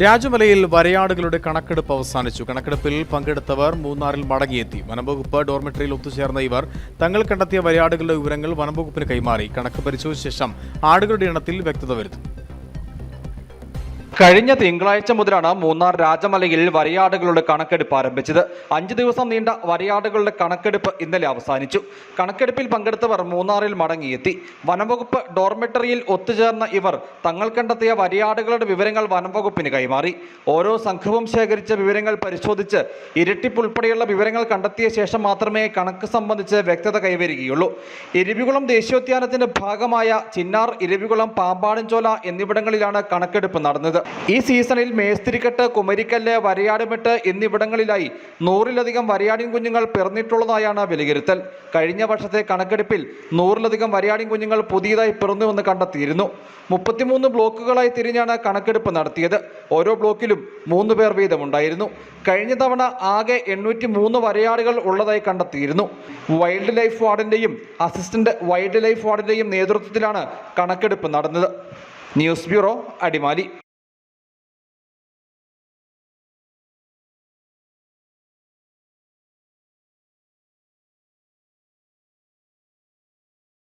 രാജമലയിൽ വരയാടുകളുടെ കണക്കെടുപ്പ് അവസാനിച്ചു. കണക്കെടുപ്പിൽ പങ്കെടുത്തവർ മൂന്നാറിൽ മടങ്ങിയെത്തി. വനംവകുപ്പ് ഡോർമെട്രിയിൽ ഒത്തുചേർന്ന ഇവർ തങ്ങൾ കണ്ടെത്തിയ വരയാടുകളുടെ വിവരങ്ങൾ വനംവകുപ്പിന് കൈമാറി. കണക്ക് പരിശോധിച്ച ശേഷം ആടുകളുടെ എണ്ണത്തിൽ വ്യക്തത വരുത്തും. കഴിഞ്ഞ തിങ്കളാഴ്ച മുതലാണ് മൂന്നാർ രാജമലയിൽ വരയാടുകളുടെ കണക്കെടുപ്പ് ആരംഭിച്ചത്. അഞ്ചു ദിവസം നീണ്ട വരയാടുകളുടെ കണക്കെടുപ്പ് ഇന്നലെ അവസാനിച്ചു. കണക്കെടുപ്പിൽ പങ്കെടുത്തവർ മൂന്നാറിൽ മടങ്ങിയെത്തി. വനംവകുപ്പ് ഡോർമെറ്ററിയിൽ ഒത്തുചേർന്ന ഇവർ തങ്ങൾ കണ്ടെത്തിയ വരയാടുകളുടെ വിവരങ്ങൾ വനംവകുപ്പിന് കൈമാറി. ഓരോ സംഘവും ശേഖരിച്ച വിവരങ്ങൾ പരിശോധിച്ച് ഇരട്ടിപ്പ് ഉൾപ്പെടെയുള്ള വിവരങ്ങൾ കണ്ടെത്തിയ ശേഷം മാത്രമേ കണക്ക് സംബന്ധിച്ച് വ്യക്തത കൈവരികയുള്ളൂ. ഇരവികുളം ദേശീയോദ്യാനത്തിന്റെ ഭാഗമായ ചിന്നാർ ഇരവികുളം പാമ്പാടൻചോല എന്നിവിടങ്ങളിലാണ് കണക്കെടുപ്പ് നടന്നത്. ഈ സീസണിൽ മേസ്തിരിക്കെട്ട് കുമരിക്കല്ല് വരയാടുമെട്ട് എന്നിവിടങ്ങളിലായി നൂറിലധികം വരയാടിൻ കുഞ്ഞുങ്ങൾ പിറന്നിട്ടുള്ളതായാണ് വിലയിരുത്തൽ. കഴിഞ്ഞ വർഷത്തെ കണക്കെടുപ്പിൽ നൂറിലധികം വരയാടിൻ കുഞ്ഞുങ്ങൾ പുതിയതായി പിറന്നുവെന്ന് കണ്ടെത്തിയിരുന്നു. മുപ്പത്തിമൂന്ന് ബ്ലോക്കുകളായി തിരിഞ്ഞാണ് കണക്കെടുപ്പ് നടത്തിയത്. ഓരോ ബ്ലോക്കിലും മൂന്ന് പേർ വീതമുണ്ടായിരുന്നു. കഴിഞ്ഞ തവണ ആകെ എണ്ണൂറ്റി മൂന്ന് വരയാടുകൾ ഉള്ളതായി കണ്ടെത്തിയിരുന്നു. വൈൽഡ് ലൈഫ് വാർഡിന്റെയും അസിസ്റ്റന്റ് വൈൽഡ് ലൈഫ് വാർഡിന്റെയും നേതൃത്വത്തിലാണ് കണക്കെടുപ്പ് നടന്നത്. News bureau Adimali.